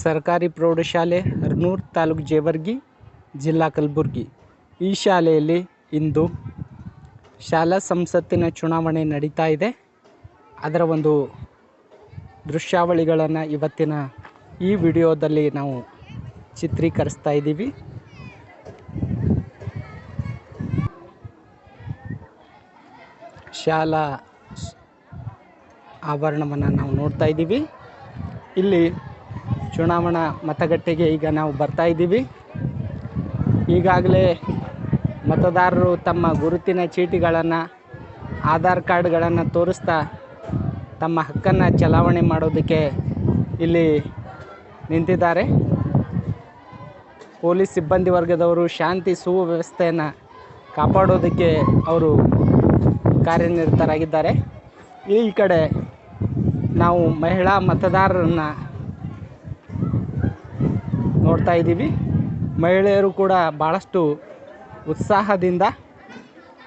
ಸರ್ಕಾರಿ ಪ್ರೌಢಶಾಲೆ ಹರ್ನೂರು ತಾಲೂಕು ಜೇವರ್ಗಿ, ಜಿಲ್ಲಾ ಕಲಬುರ್ಗಿ. ಈ ಶಾಲೆಯಲ್ಲಿ ಇಂದು ಶಾಲಾ ಸಂಸತ್ತಿನ ಚುನಾವಣೆ ನಡೀತಾ ಇದೆ. ಅದರ ಒಂದು ದೃಶ್ಯಾವಳಿಗಳನ್ನು ಇವತ್ತಿನ ಈ ವಿಡಿಯೋದಲ್ಲಿ ನಾವು ಚಿತ್ರೀಕರಿಸ್ತಾ ಇದ್ದೀವಿ. ಶಾಲಾ ಆವರಣವನ್ನು ನಾವು ನೋಡ್ತಾ ಇದ್ದೀವಿ. ಇಲ್ಲಿ ಚುನಾವಣಾ ಮತಗಟ್ಟೆಗೆ ಈಗ ನಾವು ಬರ್ತಾ ಇದ್ದೀವಿ. ಈಗಾಗಲೇ ಮತದಾರರು ತಮ್ಮ ಗುರುತಿನ ಚೀಟಿಗಳನ್ನು, ಆಧಾರ್ ಕಾರ್ಡ್ಗಳನ್ನು ತೋರಿಸ್ತಾ ತಮ್ಮ ಹಕ್ಕನ್ನು ಚಲಾವಣೆ ಮಾಡೋದಕ್ಕೆ ಇಲ್ಲಿ ನಿಂತಿದ್ದಾರೆ. ಪೊಲೀಸ್ ಸಿಬ್ಬಂದಿ ವರ್ಗದವರು ಶಾಂತಿ ಸುವ್ಯವಸ್ಥೆಯನ್ನು ಕಾಪಾಡೋದಕ್ಕೆ ಅವರು ಕಾರ್ಯನಿರತರಾಗಿದ್ದಾರೆ. ಈ ಕಡೆ ನಾವು ಮಹಿಳಾ ಮತದಾರರನ್ನು ನೋಡ್ತಾ ಇದ್ದೀವಿ. ಮಹಿಳೆಯರು ಕೂಡ ಭಾಳಷ್ಟು ಉತ್ಸಾಹದಿಂದ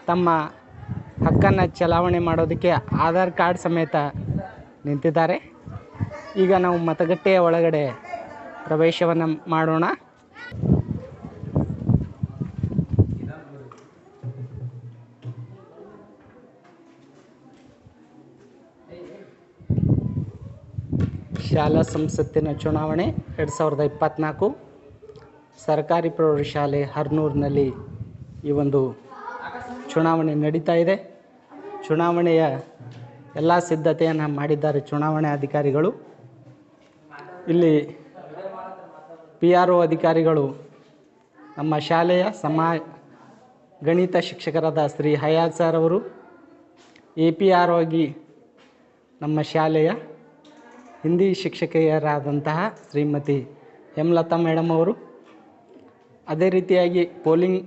ತಮ್ಮ ಹಕ್ಕನ್ನು ಚಲಾವಣೆ ಮಾಡೋದಕ್ಕೆ ಆಧಾರ್ ಕಾರ್ಡ್ ಸಮೇತ ನಿಂತಿದ್ದಾರೆ. ಈಗ ನಾವು ಮತಗಟ್ಟೆಯ ಒಳಗಡೆ ಪ್ರವೇಶವನ್ನು ಮಾಡೋಣ. ಶಾಲಾ ಸಂಸತ್ತಿನ ಚುನಾವಣೆ ಎರಡು ಸಾವಿರದ ಇಪ್ಪತ್ತ್ನಾಲ್ಕು ಸರ್ಕಾರಿ ಪ್ರೌಢಶಾಲೆ ಹರ್ನೂರಿನಲ್ಲಿ ಈ ಒಂದು ಚುನಾವಣೆ ನಡೀತಾ ಇದೆ. ಚುನಾವಣೆಯ ಎಲ್ಲ ಸಿದ್ಧತೆಯನ್ನು ಮಾಡಿದ್ದಾರೆ ಚುನಾವಣೆ ಅಧಿಕಾರಿಗಳು. ಇಲ್ಲಿ ಪಿ ಆರ್ ಒ ಅಧಿಕಾರಿಗಳು ನಮ್ಮ ಶಾಲೆಯ ಸಮಾ ಗಣಿತ ಶಿಕ್ಷಕರಾದ ಶ್ರೀ ಹಯಾತ್ ಸರ್ ಅವರು, ಎ ಪಿ ಆರ್ ಆಗಿ ನಮ್ಮ ಶಾಲೆಯ ಹಿಂದಿ ಶಿಕ್ಷಕಿಯರಾದಂತಹ ಶ್ರೀಮತಿ ಹೇಮಲತಾ ಮೇಡಮ್ ಅವರು, ಅದೇ ರೀತಿಯಾಗಿ ಪೋಲಿಂಗ್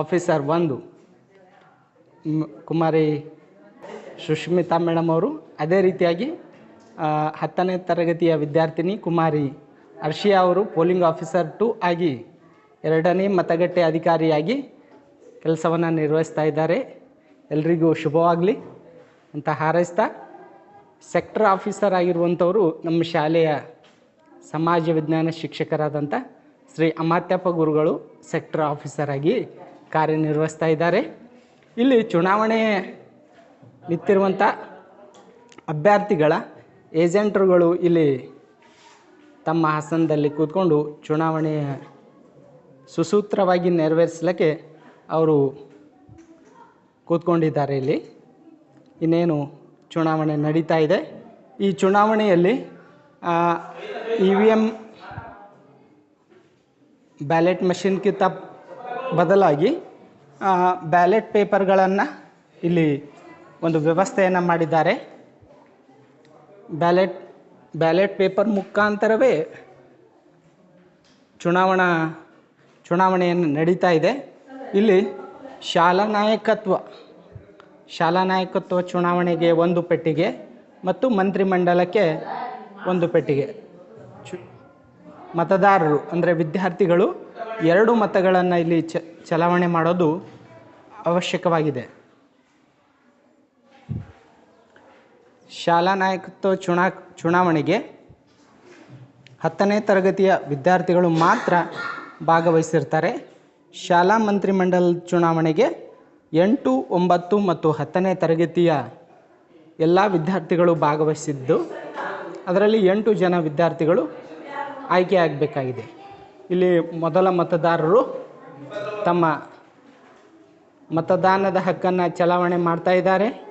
ಆಫೀಸರ್ ಒಂದು ಕುಮಾರಿ ಸುಷ್ಮಿತಾ ಮೇಡಮ್ ಅವರು, ಅದೇ ರೀತಿಯಾಗಿ ಹತ್ತನೇ ತರಗತಿಯ ವಿದ್ಯಾರ್ಥಿನಿ ಕುಮಾರಿ ಅರ್ಷಿಯಾ ಅವರು ಪೋಲಿಂಗ್ ಆಫೀಸರ್ ಟು ಆಗಿ ಎರಡನೇ ಮತಗಟ್ಟೆ ಅಧಿಕಾರಿಯಾಗಿ ಕೆಲಸವನ್ನು ನಿರ್ವಹಿಸ್ತಾ ಇದ್ದಾರೆ. ಎಲ್ರಿಗೂ ಶುಭವಾಗಲಿ ಅಂತ ಹಾರೈಸ್ತಾ ಸೆಕ್ಟರ್ ಆಫೀಸರ್ ಆಗಿರುವಂಥವರು ನಮ್ಮ ಶಾಲೆಯ ಸಮಾಜ ವಿಜ್ಞಾನ ಶಿಕ್ಷಕರಾದಂಥ ಶ್ರೀ ಅಮಾತ್ಯಪ್ಪ ಗುರುಗಳು ಸೆಕ್ಟರ್ ಆಫೀಸರ್ ಆಗಿ ಕಾರ್ಯನಿರ್ವಹಿಸ್ತಾ ಇದ್ದಾರೆ. ಇಲ್ಲಿ ಚುನಾವಣೆ ನಿಂತಿರುವಂಥ ಅಭ್ಯರ್ಥಿಗಳ ಏಜೆಂಟ್ರುಗಳು ಇಲ್ಲಿ ತಮ್ಮ ಹಾಸನದಲ್ಲಿ ಕೂತ್ಕೊಂಡು ಚುನಾವಣೆಯ ಸುಸೂತ್ರವಾಗಿ ನೆರವೇರಿಸಲಿಕ್ಕೆ ಅವರು ಕೂತ್ಕೊಂಡಿದ್ದಾರೆ ಇಲ್ಲಿ. ಇನ್ನೇನು ಚುನಾವಣೆ ನಡೀತಾ ಇದೆ. ಈ ಚುನಾವಣೆಯಲ್ಲಿ ಇ ವಿ ಎಂ ಬ್ಯಾಲೆಟ್ ಮಷಿನ್ಗಿಂತ ಬದಲಾಗಿ ಬ್ಯಾಲೆಟ್ ಪೇಪರ್ಗಳನ್ನು ಇಲ್ಲಿ ಒಂದು ವ್ಯವಸ್ಥೆಯನ್ನು ಮಾಡಿದ್ದಾರೆ. ಬ್ಯಾಲೆಟ್ ಬ್ಯಾಲೆಟ್ ಪೇಪರ್ ಮುಖಾಂತರವೇ ಚುನಾವಣಾ, ಚುನಾವಣೆಯನ್ನು ನಡೀತಾ ಇದೆ. ಇಲ್ಲಿ ಶಾಲಾ ನಾಯಕತ್ವ ಶಾಲಾ ನಾಯಕತ್ವ ಚುನಾವಣೆಗೆ ಒಂದು ಪೆಟ್ಟಿಗೆ ಮತ್ತು ಮಂತ್ರಿಮಂಡಲಕ್ಕೆ ಒಂದು ಪೆಟ್ಟಿಗೆ. ಮತದಾರರು, ಅಂದರೆ ವಿದ್ಯಾರ್ಥಿಗಳು ಎರಡು ಮತಗಳನ್ನು ಇಲ್ಲಿ ಚ, ಚಲಾವಣೆ ಮಾಡೋದು ಅವಶ್ಯಕವಾಗಿದೆ. ಶಾಲಾ ನಾಯಕತ್ವ ಚುನಾ, ಚುನಾವಣೆಗೆ ಹತ್ತನೇ ತರಗತಿಯ ವಿದ್ಯಾರ್ಥಿಗಳು ಮಾತ್ರ ಭಾಗವಹಿಸಿರ್ತಾರೆ. ಶಾಲಾ ಮಂತ್ರಿಮಂಡಲ ಚುನಾವಣೆಗೆ ಎಂಟು, ಒಂಬತ್ತು ಮತ್ತು ಹತ್ತನೇ ತರಗತಿಯ ಎಲ್ಲ ವಿದ್ಯಾರ್ಥಿಗಳು ಭಾಗವಹಿಸಿದ್ದು, ಅದರಲ್ಲಿ ಎಂಟು ಜನ ವಿದ್ಯಾರ್ಥಿಗಳು ಆಯ್ಕೆ ಆಗಬೇಕಾಗಿದೆ. ಇಲ್ಲಿ ಮೊದಲ ಮತದಾರರು ತಮ್ಮ ಮತದಾನದ ಹಕ್ಕನ್ನು ಚಲಾವಣೆ ಮಾಡ್ತಾ ಇದ್ದಾರೆ.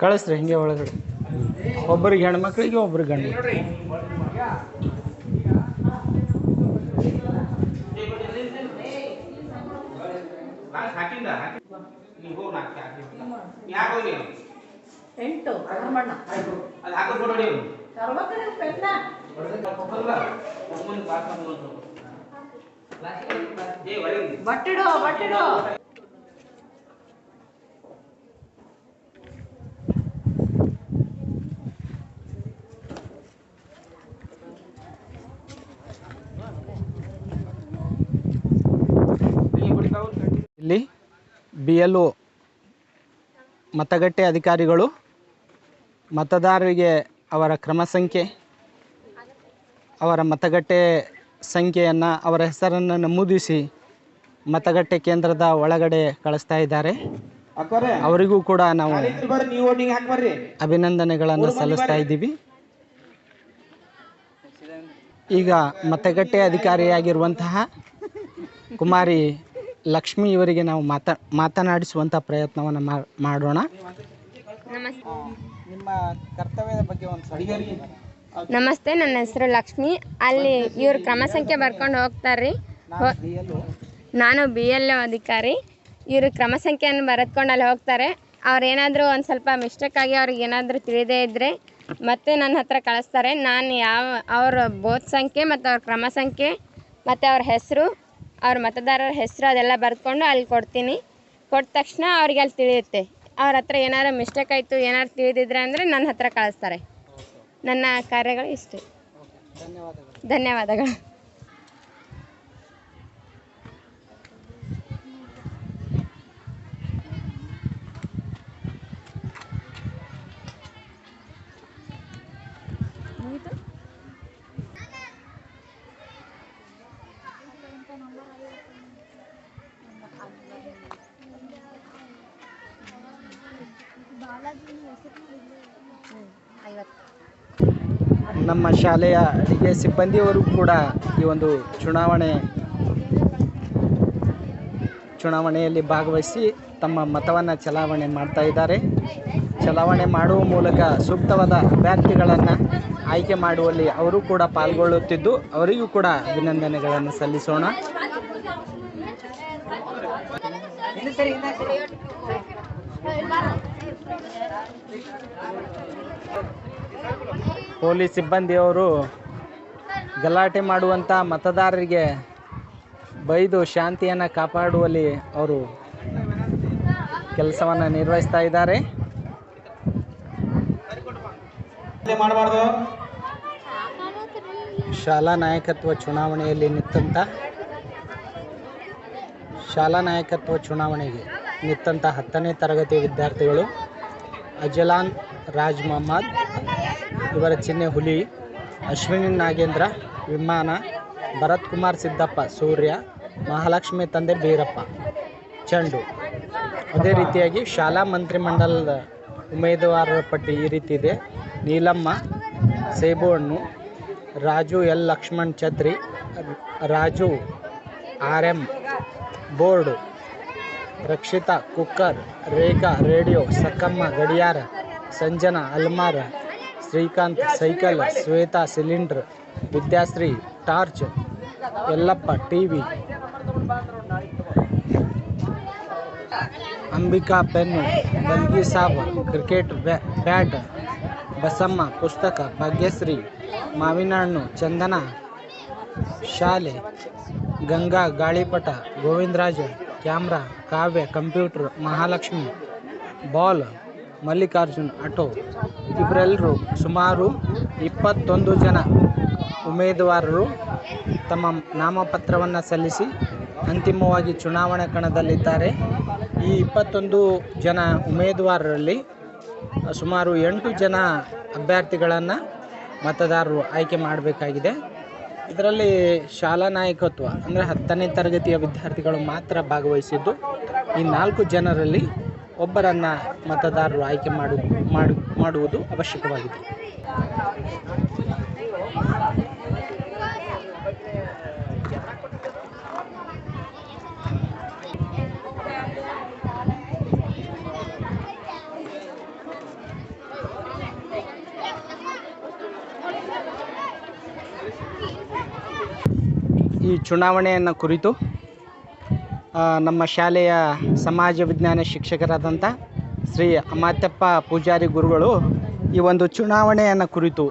ಕಳಿಸ್ರಿ ಹಿಂಗೆ ಒಳಗಡೆ. ಒಬ್ಬರಿಗೆ ಹೆಣ್ಮಕ್ಳಿಗೆ ಒಬ್ರಿಗೆ ಗಂಡು ಬಟ್ಟಿಡು ಬಟ್ಟಿಡು. ಇಲ್ಲಿ ಬಿ ಎಲ್ ಒ ಮತಗಟ್ಟೆ ಅಧಿಕಾರಿಗಳು ಮತದಾರರಿಗೆ ಅವರ ಕ್ರಮ ಸಂಖ್ಯೆ ಅವರ ಮತಗಟ್ಟೆ ಸಂಖ್ಯೆಯನ್ನು ಅವರ ಹೆಸರನ್ನು ನಮೂದಿಸಿ ಮತಗಟ್ಟೆ ಕೇಂದ್ರದ ಒಳಗಡೆ ಕಳಿಸ್ತಾ ಇದ್ದಾರೆ. ಅವರಿಗೂ ಕೂಡ ನಾವು ಅಭಿನಂದನೆಗಳನ್ನು ಸಲ್ಲಿಸ್ತಾ ಇದ್ದೀವಿ. ಈಗ ಮತಗಟ್ಟೆ ಅಧಿಕಾರಿಯಾಗಿರುವಂತಹ ಕುಮಾರಿ ಲಕ್ಷ್ಮಿ ಇವರಿಗೆ ನಾವು ಮಾತಾ ಮಾತನಾಡಿಸುವಂಥ ಪ್ರಯತ್ನವನ್ನು ಮಾಡೋಣ. ನಿಮ್ಮ ಕರ್ತವ್ಯದ ಬಗ್ಗೆ ಒಂದು ನಮಸ್ತೆ ನನ್ನ ಹೆಸರು ಲಕ್ಷ್ಮಿ. ಅಲ್ಲಿ ಇವ್ರ ಕ್ರಮ ಸಂಖ್ಯೆ ಬರ್ಕೊಂಡು ಹೋಗ್ತಾರ್ರಿ. ಹೋ- ನಾನು ಬಿ ಎಲ್ ಅಧಿಕಾರಿ. ಇವರು ಕ್ರಮ ಸಂಖ್ಯೆಯನ್ನು ಬರೆದ್ಕೊಂಡು ಅಲ್ಲಿ ಹೋಗ್ತಾರೆ. ಅವ್ರು ಏನಾದರೂ ಒಂದು ಸ್ವಲ್ಪ ಮಿಸ್ಟೇಕ್ ಆಗಿ ಅವ್ರಿಗೆ ಏನಾದರೂ ತಿಳಿದೇ ಇದ್ದರೆ ಮತ್ತೆ ನನ್ನ ಹತ್ರ ಕಳಿಸ್ತಾರೆ. ನಾನು ಯಾವ ಅವ್ರ ಬೋತ್ ಸಂಖ್ಯೆ ಮತ್ತು ಅವ್ರ ಕ್ರಮ ಸಂಖ್ಯೆ ಮತ್ತು ಅವ್ರ ಹೆಸರು ಅವ್ರ ಮತದಾರರ ಹೆಸರು ಅದೆಲ್ಲ ಬರೆದ್ಕೊಂಡು ಅಲ್ಲಿ ಕೊಡ್ತೀನಿ. ಕೊಟ್ಟ ತಕ್ಷಣ ಅವ್ರಿಗೆ ಅಲ್ಲಿ ತಿಳಿಯುತ್ತೆ. ಅವ್ರ ಹತ್ರ ಏನಾದ್ರು ಮಿಸ್ಟೇಕ್ ಆಯಿತು ಏನಾರು ತಿಳಿದಿದ್ರೆ ಅಂದರೆ ನನ್ನ ಹತ್ರ ಕಳಿಸ್ತಾರೆ. ನನ್ನ ಕಾರ್ಯಗಳು ಇಷ್ಟೇ. ಧನ್ಯವಾದಗಳು. ನಮ್ಮ ಶಾಲೆಯ ಅಡಿಗೆ ಸಿಬ್ಬಂದಿಯವರು ಕೂಡ ಈ ಒಂದು ಚುನಾವಣೆ ಚುನಾವಣೆಯಲ್ಲಿ ಭಾಗವಹಿಸಿ ತಮ್ಮ ಮತವನ್ನು ಚಲಾವಣೆ ಮಾಡ್ತಾ ಇದ್ದಾರೆ. ಚಲಾವಣೆ ಮಾಡುವ ಮೂಲಕ ಸೂಕ್ತವಾದ ಅಭ್ಯರ್ಥಿಗಳನ್ನು ಆಯ್ಕೆ ಮಾಡುವಲ್ಲಿ ಅವರು ಕೂಡ ಪಾಲ್ಗೊಳ್ಳುತ್ತಿದ್ದು, ಅವರಿಗೂ ಕೂಡ ಅಭಿನಂದನೆಗಳನ್ನು ಸಲ್ಲಿಸೋಣ. ಪೊಲೀಸ್ ಸಿಬ್ಬಂದಿಯವರು ಗಲಾಟೆ ಮಾಡುವಂಥ ಮತದಾರರಿಗೆ ಬೈದು ಶಾಂತಿಯನ್ನು ಕಾಪಾಡುವಲ್ಲಿ ಅವರು ಕೆಲಸವನ್ನು ನಿರ್ವಹಿಸ್ತಾ ಇದ್ದಾರೆ. ಶಾಲಾ ನಾಯಕತ್ವ ಚುನಾವಣೆಯಲ್ಲಿ ನಿಂತಂಥ ಶಾಲಾ ನಾಯಕತ್ವ ಚುನಾವಣೆಗೆ ನಿಂತಂಥ ಹತ್ತನೇ ತರಗತಿ ವಿದ್ಯಾರ್ಥಿಗಳು ಅಜಲಾನ್ ರಾಜ್ ಮೊಹಮ್ಮದ್ ಇವರ ಚಿಹ್ನೆ ಹುಲಿ ಅಶ್ವಿನಿ ನಾಗೇಂದ್ರ, ವಿಮಾನ, ಭರತ್ ಕುಮಾರ್ ಸಿದ್ದಪ್ಪ, ಸೂರ್ಯ, ಮಹಾಲಕ್ಷ್ಮಿ ತಂದೆ ಬೀರಪ್ಪ, ಚೆಂಡು. ಅದೇ ರೀತಿಯಾಗಿ ಶಾಲಾ ಮಂತ್ರಿಮಂಡಲದ ಉಮೇದುವಾರರ ಪಟ್ಟಿ ಈ ರೀತಿ ಇದೆ. ನೀಲಮ್ಮ, ಸೇಬುಹಣ್ಣು, ರಾಜು ಎಲ್ ಲಕ್ಷ್ಮಣ್ ಛತ್ರಿ, Raju R M board, Rakshitha cooker, Rekha radio, Sakkamma ಗಡಿಯಾರ, Sanjana ಅಲ್ಮಾರ Srikanth, cycle, Shweta, cylinder, Vidyashree, torch Yellappa T V Ambika pen, Balgi Sab cricket ಬ್ಯಾ, ಬ್ಯಾಟ್, ಬಸಮ್ಮ, ಪುಸ್ತಕ, ಭಾಗ್ಯಶ್ರೀ ಮಾವಿನ ಹಣ್ಣು ಚಂದನ, ಶಾಲೆ, ಗಂಗಾ, ಗಾಳಿಪಟ, Govindaraja, camera, Kavya, computer, Mahalakshmi, ball, Mallikarjun, auto. ಇವರೆಲ್ಲರೂ ಸುಮಾರು ಇಪ್ಪತ್ತೊಂದು ಜನ ಉಮೇದುವಾರರು ತಮ್ಮ ನಾಮಪತ್ರವನ್ನು ಸಲ್ಲಿಸಿ ಅಂತಿಮವಾಗಿ ಚುನಾವಣಾ ಕಣದಲ್ಲಿದ್ದಾರೆ. ಈ ಇಪ್ಪತ್ತೊಂದು ಜನ ಉಮೇದುವಾರರಲ್ಲಿ ಸುಮಾರು ಎಂಟು ಜನ ಅಭ್ಯರ್ಥಿಗಳನ್ನು ಮತದಾರರು ಆಯ್ಕೆ ಮಾಡಬೇಕಾಗಿದೆ. ಇದರಲ್ಲಿ ಶಾಲಾ ನಾಯಕತ್ವ ಅಂದರೆ ಹತ್ತನೇ ತರಗತಿಯ ವಿದ್ಯಾರ್ಥಿಗಳು ಮಾತ್ರ ಭಾಗವಹಿಸಿದ್ದು. ಈ ನಾಲ್ಕು ಜನರಲ್ಲಿ ಒಬ್ಬರನ್ನು ಮತದಾರರು ಆಯ್ಕೆ ಮಾಡು ಮಾಡು ಮಾಡುವುದು ಅವಶ್ಯಕವಾಗಿದೆ. ಈ ಚುನಾವಣೆಯನ್ನು ಕುರಿತು ನಮ್ಮ ಶಾಲೆಯ ಸಮಾಜ ವಿಜ್ಞಾನ ಶಿಕ್ಷಕರಾದಂಥ ಶ್ರೀ ಅಮಾತ್ಯಪ್ಪ ಪೂಜಾರಿ ಗುರುಗಳು ಈ ಒಂದು ಚುನಾವಣೆಯನ್ನು ಕುರಿತು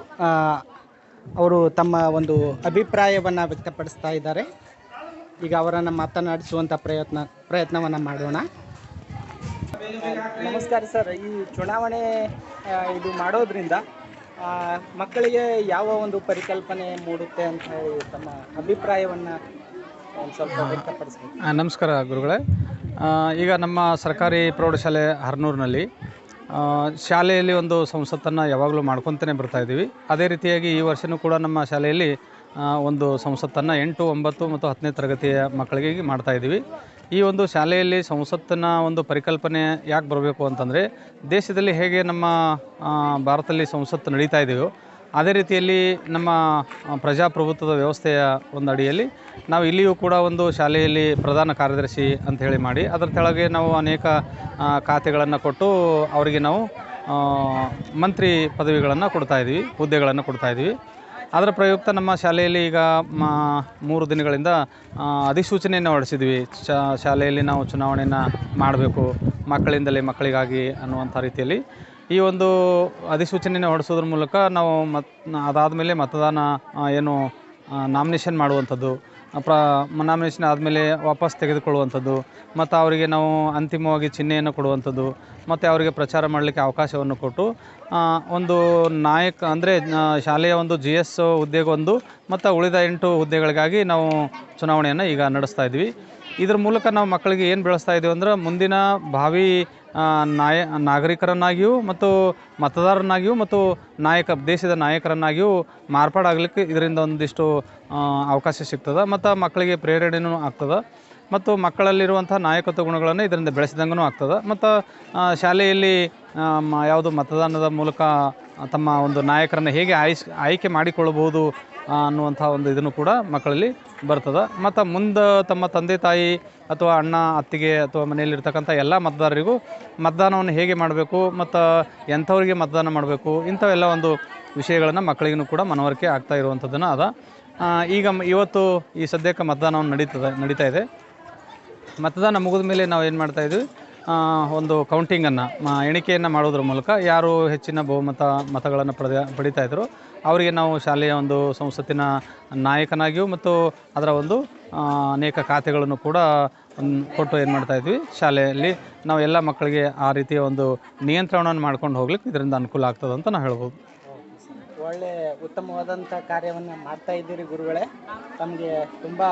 ಅವರು ತಮ್ಮ ಒಂದು ಅಭಿಪ್ರಾಯವನ್ನು ವ್ಯಕ್ತಪಡಿಸ್ತಾ ಇದ್ದಾರೆ. ಈಗ ಅವರನ್ನು ಮಾತನಾಡಿಸುವಂಥ ಪ್ರಯತ್ನ, ಪ್ರಯತ್ನವನ್ನು ಮಾಡೋಣ. ನಮಸ್ಕಾರ ಸರ್. ಈ ಚುನಾವಣೆ ಇದು ಮಾಡೋದ್ರಿಂದ ಮಕ್ಕಳಿಗೆ ಯಾವ ಒಂದು ಪರಿಕಲ್ಪನೆ ಮೂಡುತ್ತೆ ಅಂತ ಹೇಳಿ ತಮ್ಮ ಅಭಿಪ್ರಾಯವನ್ನು ನಮಸ್ಕಾರ ಗುರುಗಳೇ. ಈಗ ನಮ್ಮ ಸರ್ಕಾರಿ ಪ್ರೌಢಶಾಲೆ ಹರ್ನೂರಿನಲ್ಲಿ ಶಾಲೆಯಲ್ಲಿ ಒಂದು ಸಂಸತ್ತನ್ನು ಯಾವಾಗಲೂ ಮಾಡ್ಕೊತಾನೆ ಬರ್ತಾ ಇದ್ದೀವಿ. ಅದೇ ರೀತಿಯಾಗಿ ಈ ವರ್ಷವೂ ಕೂಡ ನಮ್ಮ ಶಾಲೆಯಲ್ಲಿ ಒಂದು ಸಂಸತ್ತನ್ನು ಎಂಟು, ಒಂಬತ್ತು ಮತ್ತು ಹತ್ತನೇ ತರಗತಿಯ ಮಕ್ಕಳಿಗೆ ಮಾಡ್ತಾಯಿದ್ದೀವಿ ಈ ಒಂದು ಶಾಲೆಯಲ್ಲಿ ಸಂಸತ್ತಿನ ಒಂದು ಪರಿಕಲ್ಪನೆ ಯಾಕೆ ಬರಬೇಕು ಅಂತಂದರೆ, ದೇಶದಲ್ಲಿ ಹೇಗೆ ನಮ್ಮ ಭಾರತದಲ್ಲಿ ಸಂಸತ್ತು ನಡೀತಾ ಇದೆಯೋ ಅದೇ ರೀತಿಯಲ್ಲಿ ನಮ್ಮ ಪ್ರಜಾಪ್ರಭುತ್ವದ ವ್ಯವಸ್ಥೆಯ ಒಂದು ಅಡಿಯಲ್ಲಿ ನಾವು ಇಲ್ಲಿಯೂ ಕೂಡ ಒಂದು ಶಾಲೆಯಲ್ಲಿ ಪ್ರಧಾನ ಕಾರ್ಯದರ್ಶಿ ಅಂತ ಹೇಳಿ ಮಾಡಿ, ಅದರ ಕೆಳಗೆ ನಾವು ಅನೇಕ ಖಾತೆಗಳನ್ನು ಕೊಟ್ಟು ಅವರಿಗೆ ನಾವು ಮಂತ್ರಿ ಪದವಿಗಳನ್ನು ಕೊಡ್ತಾ ಇದ್ದೀವಿ, ಹುದ್ದೆಗಳನ್ನು ಕೊಡ್ತಾ ಇದ್ದೀವಿ. ಅದರ ಪ್ರಯುಕ್ತ ನಮ್ಮ ಶಾಲೆಯಲ್ಲಿ ಈಗ ಮೂರು ದಿನಗಳಿಂದ ಅಧಿಸೂಚನೆಯನ್ನು ಹೊರಡಿಸಿದ್ವಿ ಶಾಲೆಯಲ್ಲಿ ನಾವು ಚುನಾವಣೆಯನ್ನು ಮಾಡಬೇಕು, ಮಕ್ಕಳಿಂದಲೇ ಮಕ್ಕಳಿಗಾಗಿ ಅನ್ನುವಂಥ ರೀತಿಯಲ್ಲಿ. ಈ ಒಂದು ಅಧಿಸೂಚನೆಯನ್ನು ಹೊರಡಿಸೋದ್ರ ಮೂಲಕ ನಾವು ಮತ್ ಅದಾದಮೇಲೆ ಮತದಾನ ಏನು ನಾಮಿನೇಷನ್ ಮಾಡುವಂಥದ್ದು ಪ್ರ ನಾಮಿನೇಷನ್ ಆದಮೇಲೆ ವಾಪಸ್ ತೆಗೆದುಕೊಳ್ಳುವಂಥದ್ದು, ಮತ್ತು ಅವರಿಗೆ ನಾವು ಅಂತಿಮವಾಗಿ ಚಿಹ್ನೆಯನ್ನು ಕೊಡುವಂಥದ್ದು, ಮತ್ತು ಅವರಿಗೆ ಪ್ರಚಾರ ಮಾಡಲಿಕ್ಕೆ ಅವಕಾಶವನ್ನು ಕೊಟ್ಟು ಒಂದು ನಾಯಕ, ಅಂದರೆ ಶಾಲೆಯ ಒಂದು ಜಿ ಎಸ್ ಹುದ್ದೆಗೊಂದು ಮತ್ತು ಉಳಿದ ಎಂಟು ಹುದ್ದೆಗಳಿಗಾಗಿ ನಾವು ಚುನಾವಣೆಯನ್ನು ಈಗ ನಡೆಸ್ತಾ ಇದ್ವಿ ಇದ್ರ ಮೂಲಕ ನಾವು ಮಕ್ಕಳಿಗೆ ಏನು ಬೆಳೆಸ್ತಾ ಇದ್ದೀವಿ ಅಂದ್ರೆ ಮುಂದಿನ ಭಾವಿ ನಾಯ, ನಾಗರಿಕರನ್ನಾಗಿಯೂ ಮತ್ತು ಮತದಾರರನ್ನಾಗಿಯೂ ಮತ್ತು ನಾಯಕ, ದೇಶದ ನಾಯಕರನ್ನಾಗಿಯೂ ಮಾರ್ಪಾಡಾಗಲಿಕ್ಕೆ ಇದರಿಂದ ಒಂದಿಷ್ಟು ಅವಕಾಶ ಸಿಗ್ತದೆ ಮತ್ತು ಮಕ್ಕಳಿಗೆ ಪ್ರೇರಣೆಯೂ ಆಗ್ತದೆ. ಮತ್ತು ಮಕ್ಕಳಲ್ಲಿರುವಂಥ ನಾಯಕತ್ವ ಗುಣಗಳನ್ನು ಇದರಿಂದ ಬೆಳೆಸಿದಂಗೂ ಆಗ್ತದೆ. ಮತ್ತು ಶಾಲೆಯಲ್ಲಿ ಯಾವುದು ಮತದಾನದ ಮೂಲಕ ತಮ್ಮ ಒಂದು ನಾಯಕರನ್ನು ಹೇಗೆ ಆಯ್ಸ್ ಆಯ್ಕೆ ಮಾಡಿಕೊಳ್ಳಬಹುದು ಅನ್ನುವಂಥ ಒಂದು ಇದನ್ನು ಕೂಡ ಮಕ್ಕಳಲ್ಲಿ ಬರ್ತದೆ. ಮತ್ತು ಮುಂದೆ ತಮ್ಮ ತಂದೆ ತಾಯಿ ಅಥವಾ ಅಣ್ಣ, ಅತ್ತಿಗೆ ಅಥವಾ ಮನೆಯಲ್ಲಿರ್ತಕ್ಕಂಥ ಎಲ್ಲ ಮತದಾರರಿಗೂ ಮತದಾನವನ್ನು ಹೇಗೆ ಮಾಡಬೇಕು, ಮತ್ತು ಎಂಥವ್ರಿಗೆ ಮತದಾನ ಮಾಡಬೇಕು, ಇಂಥವೆಲ್ಲ ಒಂದು ವಿಷಯಗಳನ್ನು ಮಕ್ಕಳಿಗೂ ಕೂಡ ಮನವರಿಕೆ ಆಗ್ತಾ ಇರುವಂಥದ್ದನ್ನು ಅದ. ಈಗ ಇವತ್ತು ಈ ಸದ್ಯಕ್ಕೆ ಮತದಾನವನ್ನು ನಡೀತದೆ, ನಡೀತಾ ಇದೆ. ಮತದಾನ ಮುಗಿದ ಮೇಲೆ ನಾವು ಏನು ಮಾಡ್ತಾ ಇದ್ವಿ? ಒಂದು ಕೌಂಟಿಂಗನ್ನು ಎಣಿಕೆಯನ್ನು ಮಾಡೋದ್ರ ಮೂಲಕ ಯಾರು ಹೆಚ್ಚಿನ ಬಹುಮತ ಮತಗಳನ್ನು ಪಡೆದ, ಪಡಿತಾ ಇದ್ರು, ಅವರಿಗೆ ನಾವು ಶಾಲೆಯ ಒಂದು ಸಂಸತ್ತಿನ ನಾಯಕನಾಗಿಯೂ ಮತ್ತು ಅದರ ಒಂದು ಅನೇಕ ಖಾತೆಗಳನ್ನು ಕೂಡ ಕೊಟ್ಟು ಏನು ಮಾಡ್ತಾ ಇದ್ವಿ? ಶಾಲೆಯಲ್ಲಿ ನಾವು ಎಲ್ಲ ಮಕ್ಕಳಿಗೆ ಆ ರೀತಿಯ ಒಂದು ನಿಯಂತ್ರಣವನ್ನು ಮಾಡ್ಕೊಂಡು ಹೋಗ್ಲಿಕ್ಕೆ ಇದರಿಂದ ಅನುಕೂಲ ಆಗ್ತದೆ ಅಂತ ನಾವು ಹೇಳ್ಬೋದು. ಒಳ್ಳೆ ಉತ್ತಮವಾದಂಥ ಕಾರ್ಯವನ್ನು ಮಾಡ್ತಾ ಇದ್ದೀರಿ ಗುರುಗಳೇ. ತಮಗೆ ತುಂಬ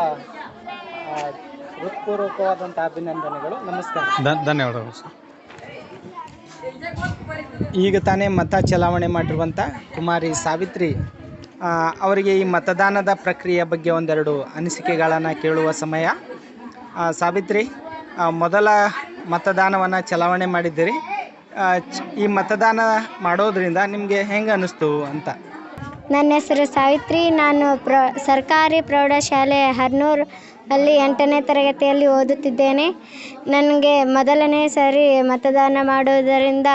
ಹೃತ್ಪೂರ್ವಕವಾದಂಥ ಅಭಿನಂದನೆಗಳು. ನಮಸ್ಕಾರ. ಧನ್ ಧನ್ಯವಾದಗಳು ಸರ್. ಈಗ ತಾನೇ ಮತ ಚಲಾವಣೆ ಮಾಡಿರುವಂಥ ಕುಮಾರಿ ಸಾವಿತ್ರಿ ಅವರಿಗೆ ಈ ಮತದಾನದ ಪ್ರಕ್ರಿಯೆ ಬಗ್ಗೆ ಒಂದೆರಡು ಅನಿಸಿಕೆಗಳನ್ನು ಕೇಳುವ ಸಮಯ. ಸಾವಿತ್ರಿ ಮೊದಲ ಮತದಾನವನ್ನು ಚಲಾವಣೆ ಮಾಡಿದ್ದೀರಿ. ಈ ಮತದಾನ ಮಾಡೋದ್ರಿಂದ ನಿಮಗೆ ಹೆಂಗೆ ಅನ್ನಿಸ್ತು ಅಂತ? ನನ್ನ ಹೆಸರು ಸಾವಿತ್ರಿ. ನಾನು ಪ್ರ ಸರ್ಕಾರಿ ಪ್ರೌಢಶಾಲೆ ಹರ್ನೂರ್ ಅಲ್ಲಿ ಎಂಟನೇ ತರಗತಿಯಲ್ಲಿ ಓದುತ್ತಿದ್ದೇನೆ. ನನಗೆ ಮೊದಲನೇ ಸಾರಿ ಮತದಾನ ಮಾಡೋದರಿಂದ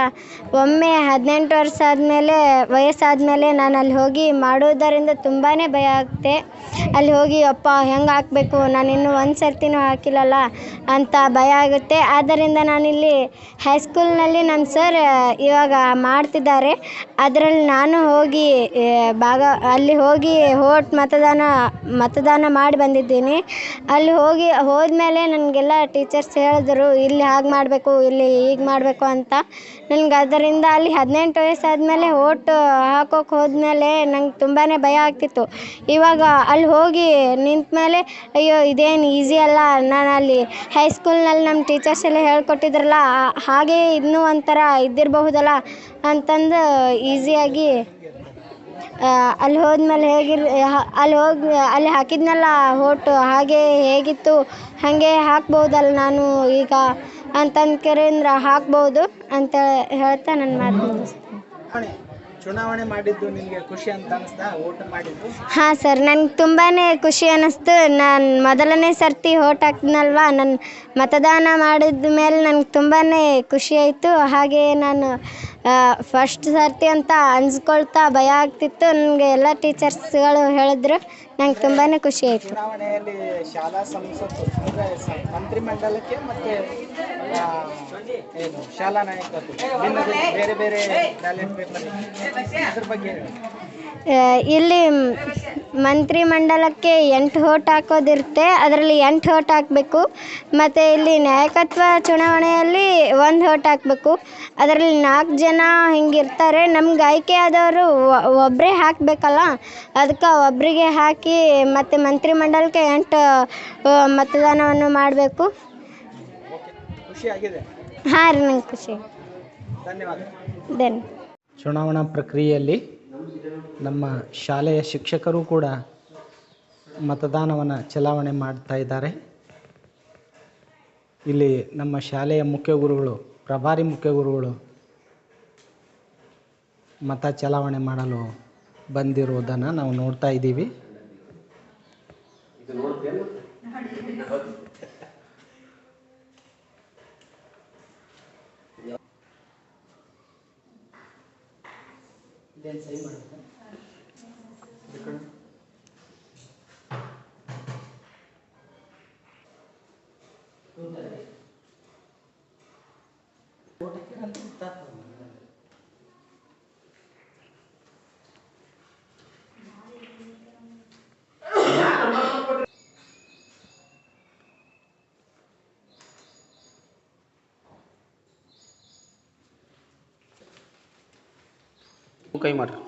ಒಮ್ಮೆ ಹದಿನೆಂಟು ವರ್ಷ ಆದಮೇಲೆ, ವಯಸ್ಸಾದಮೇಲೆ ನಾನು ಅಲ್ಲಿ ಹೋಗಿ ಮಾಡೋದರಿಂದ ತುಂಬಾ ಭಯ ಆಗುತ್ತೆ ಅಲ್ಲಿ ಹೋಗಿ, ಅಪ್ಪ, ಹೆಂಗೆ ಹಾಕಬೇಕು? ನಾನು ಇನ್ನೂ ಒಂದು ಸರ್ತಿನೂ ಹಾಕಿಲ್ಲಲ್ಲ ಅಂತ ಭಯ ಆಗುತ್ತೆ. ಆದ್ದರಿಂದ ನಾನಿಲ್ಲಿ ಹೈಸ್ಕೂಲ್ನಲ್ಲಿ ನನ್ನ ಸರ್ ಇವಾಗ ಮಾಡ್ತಿದ್ದಾರೆ. ಅದರಲ್ಲಿ ನಾನು ಹೋಗಿ ಭಾಗ, ಅಲ್ಲಿ ಹೋಗಿ ಹೋಟ್ ಮತದಾನ ಮತದಾನ ಮಾಡಿ ಬಂದಿದ್ದೀನಿ. ಅಲ್ಲಿ ಹೋಗಿ, ಹೋದ್ಮೇಲೆ ನನಗೆಲ್ಲ ಟೀಚರ್ಸ್ ಹೇಳಿದ್ರು ಇಲ್ಲಿ ಹಾಗೆ ಮಾಡಬೇಕು, ಇಲ್ಲಿ ಹೀಗೆ ಮಾಡಬೇಕು ಅಂತ ನನಗೆ ಅದರಿಂದ ಅಲ್ಲಿ ಹದಿನೆಂಟು ವಯಸ್ಸಾದಮೇಲೆ ವೋಟ್ ಹಾಕೋಕೆ ಹೋದ್ಮೇಲೆ ನಂಗೆ ತುಂಬಾ ಭಯ ಆಗ್ತಿತ್ತು. ಇವಾಗ ಅಲ್ಲಿ ಹೋಗಿ ನಿಂತ ಮೇಲೆ ಅಯ್ಯೋ, ಇದೇನು ಈಸಿ ಅಲ್ಲ ನಾನು ಅಲ್ಲಿ ಹೈಸ್ಕೂಲ್ನಲ್ಲಿ ನಮ್ಮ ಟೀಚರ್ಸ್ ಎಲ್ಲ ಹೇಳ್ಕೊಟ್ಟಿದ್ರಲ್ಲ ಹಾಗೇ ಇನ್ನೂ ಒಂಥರ ಇದ್ದಿರಬಹುದಲ್ಲ ಅಂತಂದು ಈಸಿಯಾಗಿ ಅಲ್ಲಿ ಹೋದ್ಮೇಲೆ ಹೇಗಿರ್ ಅಲ್ಲಿ ಹೋಗಿ ಅಲ್ಲಿ ಹಾಕಿದ್ನಲ್ಲ ಹೋಟು ಹಾಗೆ ಹೇಗಿತ್ತು? ಹಾಗೆ ಹಾಕ್ಬೋದಲ್ಲ ನಾನು ಈಗ? ಅಂತಂದು ಕರೆಂದ್ರೆ ಹಾಕ್ಬೋದು ಅಂತ ಹೇಳ್ತಾ ನನ್ನ ಮಾತು ಮುಗಿಸ್ತೀನಿ. ಚುನಾವಣೆ ಚುನಾವಣೆ ಮಾಡಿದ್ದು ನಿಮಗೆ ಖುಷಿ ಅಂತ ಅನಿಸ್ತಾ ಓಟ್ ಮಾಡಿದ್ದು? ಹಾಂ ಸರ್ ನನಗೆ ತುಂಬಾ ಖುಷಿ ಅನ್ನಿಸ್ತು ನಾನು ಮೊದಲನೇ ಸರ್ತಿ ಓಟ್ ಹಾಕಿದ್ನಲ್ವಾ? ನನ್ನ ಮತದಾನ ಮಾಡಿದ ಮೇಲೆ ನನಗೆ ತುಂಬಾ ಖುಷಿ ಆಯಿತು. ಹಾಗೆ ನಾನು ಫಸ್ಟ್ ಸರ್ತಿ ಅಂತ ಅನ್ಸ್ಕೊಳ್ತಾ ಭಯ ಆಗ್ತಿತ್ತು. ನನಗೆ ಎಲ್ಲ ಟೀಚರ್ಸ್ಗಳು ಹೇಳಿದ್ರು. ನಂಗೆ ತುಂಬಾ ಖುಷಿ ಆಯಿತು. ಇಲ್ಲಿ ಮಂತ್ರಿ ಮಂಡಲಕ್ಕೆ ಅಂದರೆ ಮಂತ್ರಿಮಂಡಲಕ್ಕೆ ಮತ್ತು ಏನು ಶಾಲಾ ನಾಯಕತ್ವ? ಭಿನ್ನ ಭಿನ್ನ ಬೇರೆ ಬೇರೆ ಬ್ಯಾಲೆಟ್ ಪೇಪರ್ ಅದ್ರ ಬಗ್ಗೆ ಹೇಳಿ. ಆ, ಇಲ್ಲಿ ಮಂತ್ರಿಮಂಡಲಕ್ಕೆ ಎಂಟು ಓಟ್ ಹಾಕೋದಿರುತ್ತೆ. ಅದರಲ್ಲಿ ಎಂಟು ಓಟ್ ಹಾಕಬೇಕು. ಮತ್ತು ಇಲ್ಲಿ ನಾಯಕತ್ವ ಚುನಾವಣೆಯಲ್ಲಿ ಒಂದು ಓಟ್ ಹಾಕಬೇಕು. ಅದರಲ್ಲಿ ನಾಲ್ಕು ಜನ ಹಿಂಗಿರ್ತಾರೆ. ನಮ್ಗೆ ಆಯ್ಕೆ ಆದವರು ಒಬ್ಬರೇ ಹಾಕಬೇಕಲ್ಲ? ಅದಕ್ಕೆ ಒಬ್ಬರಿಗೆ ಹಾಕಿ ಮತ್ತು ಮಂತ್ರಿಮಂಡಲಕ್ಕೆ ಎಂಟು ಆ, ಮತದಾನವನ್ನು ಮಾಡಬೇಕು. ಖುಷಿ ಆಗಿದೆ. ಹಾಂ ರೀ ನಂಗೆ ಖುಷಿ. ಧನ್ಯವಾದ. ದೆನ್. ಚುನಾವಣಾ ಪ್ರಕ್ರಿಯೆಯಲ್ಲಿ ನಮ್ಮ ಶಾಲೆಯ ಶಿಕ್ಷಕರು ಕೂಡ ಮತದಾನವನ್ನು ಚಲಾವಣೆ ಮಾಡ್ತಾ ಇದ್ದಾರೆ. ಇಲ್ಲಿ ನಮ್ಮ ಶಾಲೆಯ ಮುಖ್ಯ ಗುರುಗಳು ಪ್ರಭಾರಿ ಮುಖ್ಯ ಗುರುಗಳು ಮತ ಚಲಾವಣೆ ಮಾಡಲು ಬಂದಿರುವುದನ್ನು ನಾವು ನೋಡ್ತಾ ಇದ್ದೀವಿ. कई मत